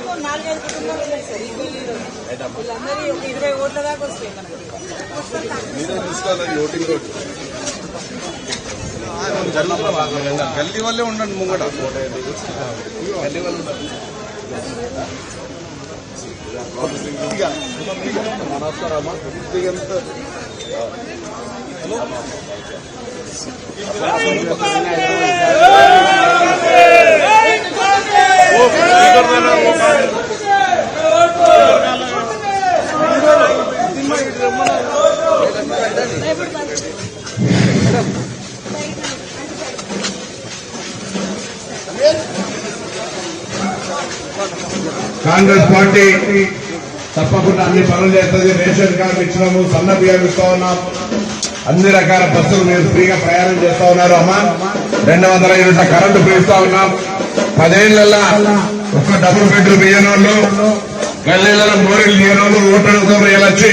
వీళ్ళే మొత్తం నాలుగైదు కుటుంబాలు ఉన్నాయి సార్ ఈ గల్లీలో వీళ్ళందరూ ఒక ఇరవై ఓట్ల దాకా వస్తాయి మనకి గల్లీ వల్లే ఉండండి ముంగట గల్లీ వల్ల ఉండండి మనస్తారమ్మా కాంగ్రెస్ పార్టీ తప్పకుండా అన్ని పనులు చేస్తుంది. రేషన్ కార్డు ఇచ్చినాము సన్న బియ్యం ఇస్తా ఉన్నాం. అన్ని రకాల బస్సులు మీరు ఫ్రీగా ప్రయాణం చేస్తా ఉన్నారు అమ్మా. రెండు వందల యూనిట్ల కరెంటు పిలుస్తా ఉన్నాం. పదేళ్ళలో ఒక డబుల్ బెడ్రూమ్ ఇయ్యనోళ్ళు గల్లీలలో మోరీలు ఇయ్యనోళ్ళు ఓట్లతో వచ్చి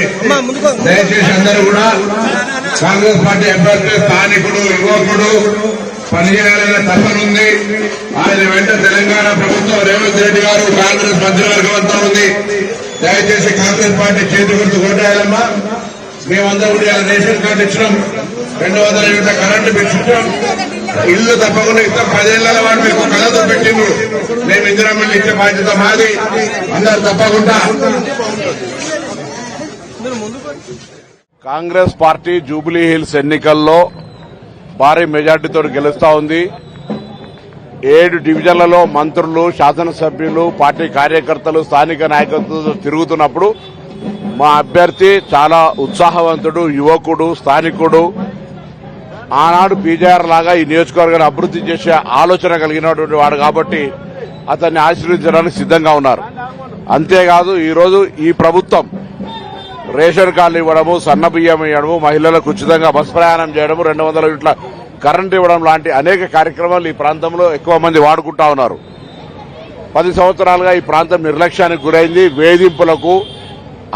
దయచేసి అందరూ కూడా కాంగ్రెస్ పార్టీ అభ్యర్థి స్థానికుడు యువకుడు పనిచేయాలనే తప్పనుంది ఆయన వెంట తెలంగాణ ప్రభుత్వం రేవంత్ రెడ్డి గారు కాంగ్రెస్ మంత్రివర్గం అంతా ఉంది. దయచేసి కాంగ్రెస్ పార్టీ చేతి గుర్తు కొట్టాయాలమ్మా మేమందరం కూడా రేషన్ కార్డు ఇచ్చినాం. రెండు వందల యూనిట్ల కరెంటు పెంచుతాం ఇల్లు తప్పకుండా ఇస్తాం. పదేళ్ళ వాడు మీకు కళతో పెట్టిండ్రు మేము ఇచ్చే బాధ్యత మాది. అందరు తప్పకుండా. కాంగ్రెస్ పార్టీ జూబ్లీ హిల్స్ ఎన్నికల్లో భారీ మెజార్టీతో గెలుస్తా ఉంది. ఏడు డివిజన్లలో మంత్రులు శాసనసభ్యులు పార్టీ కార్యకర్తలు స్థానిక నాయకత్వంతో తిరుగుతున్నప్పుడు మా అభ్యర్థి చాలా ఉత్సాహవంతుడు యువకుడు స్థానికుడు. ఆనాడు బీజేఆర్ లాగా ఈ నియోజకవర్గాన్ని అభివృద్ది చేసే ఆలోచన కలిగినటువంటి వాడు కాబట్టి అతన్ని ఆశీర్వదించడానికి సిద్ధంగా ఉన్నారు. అంతేకాదు ఈరోజు ఈ ప్రభుత్వం రేషన్ కార్డులు ఇవ్వడము సన్న బియ్యం ఇవ్వడము మహిళలకు ఉచితంగా బస్ ప్రయాణం చేయడము రెండు వందల యూనిట్ల కరెంట్ ఇవ్వడం లాంటి అనేక కార్యక్రమాలు ఈ ప్రాంతంలో ఎక్కువ మంది వాడుకుంటా ఉన్నారు. పది సంవత్సరాలుగా ఈ ప్రాంతం నిర్లక్ష్యానికి గురైంది వేధింపులకు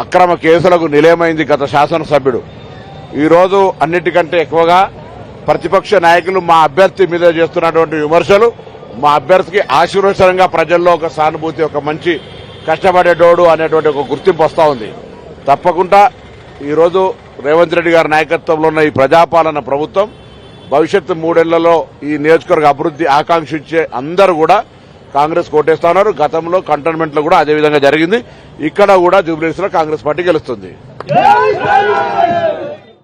అక్రమ కేసులకు నిలయమైంది గత శాసనసభ్యుడు. ఈరోజు అన్నిటికంటే ఎక్కువగా ప్రతిపక్ష నాయకులు మా అభ్యర్థి మీద చేస్తున్నటువంటి విమర్శలు మా అభ్యర్థికి ఆశీర్వచనంగా ప్రజల్లో ఒక సానుభూతి ఒక మంచి కష్టపడేటోడు అనేటువంటి ఒక గుర్తింపు వస్తూ ఉంది. తప్పకుండా ఈరోజు రేవంత్ రెడ్డి గారి నాయకత్వంలో ఉన్న ఈ ప్రజాపాలన ప్రభుత్వం భవిష్యత్తు మూడేళ్ళలో ఈ నియోజకవర్గ అభివృద్ది ఆకాంక్షించే అందరూ కూడా కాంగ్రెస్ కోటేస్తా ఉన్నారు గతంలో కంటోన్మెంట్లో కూడా అదే విధంగా జరిగింది. ఇక్కడ కూడా జూబ్లీస్లో కాంగ్రెస్ పార్టీ గెలుస్తుంది.